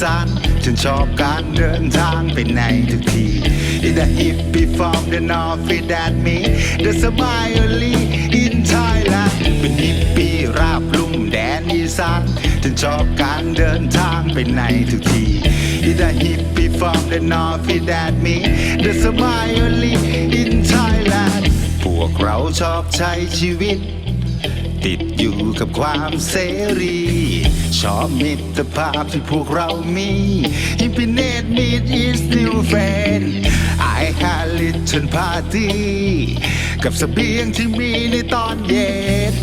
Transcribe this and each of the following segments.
สานฉันชอบการเดินทางไปในทุกที In the hippie from the north that me the smiley in Thailand เป็นฮิปปี้ราบลุ่มแดนอีสานฉันชอบการเดินทางไปในทุกที In the hippie from the north that me the smiley in Thailand พวกเราชอบใช้ชีวิต ติดอยู่กับความเสรี ชอบมิตรภาพที่พวกเรามีฮิปปี้เนตมีดอีสนิวเฟนไอฮาลิทเชนพาร์ตี้กับเสบียงที่มีในตอนเย็น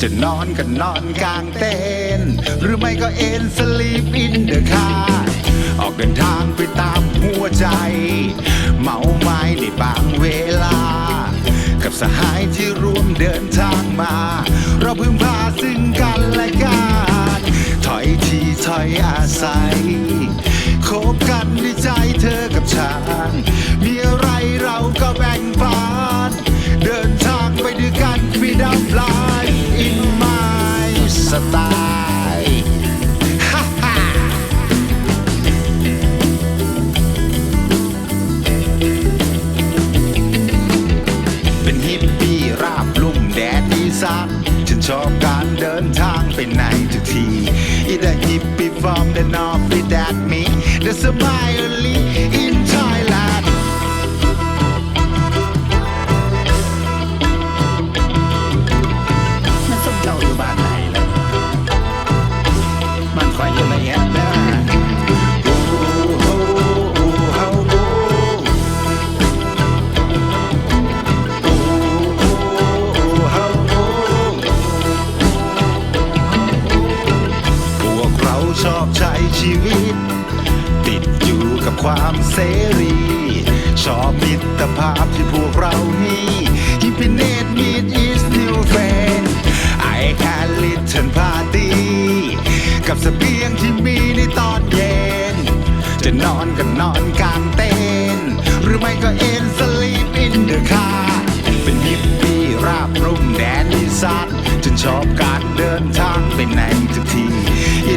จะนอนก็นอนกลางเต็นหรือไม่ก็เอนสลีปอินเดอะคาร์ออกเดินทางไปตามหัวใจ เมาไม้ในบางเวลา กับสหายที่ร่วมเดินทางมา เราพึ่งพาซึ่งกันและกันถอยทีถอยอาศัยคบกันด้วยใจเธอกับฉัน มีอะไรเราก็แบ่งปัน เดินทางไปด้วยกันฟีดัมไลฟ์ in my style ฮ่าฮ่าเป็นฮิปปี้ราบลุ่มแดนอีสานฉัน ชอบการเดินทางไปไหนทุกที Either hippie from the north that me the smiley ชีวิต ติดอยู่กับความเสรี ชอบมิตรภาพที่พวกเรามีฮิปปี้เนตมีดอีสนิวเฟนไอแคนลิทเทนพาร์ตี้กับเสบียงที่มีในตอนเย็น จะนอนก็นอนกลางเต็นหรือไม่ก็เอนสลีปอินเดอะคาร์เป็นฮิปปี้ราบรุ่มแดนอีสานฉันชอบการเดินทางไปไหนทุกที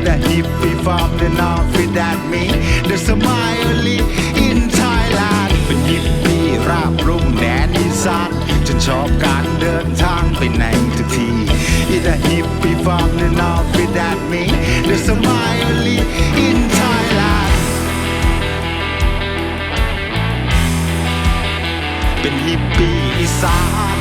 In a hippie from the north that me the smiley in Thailand เป็นฮิปปี้ราบรุ่มแดนอีสานฉันชอบการเดินทางไปไหนทุกที In a hippie from the north that me the smiley in Thailand เป็นฮิปปี้อีสาน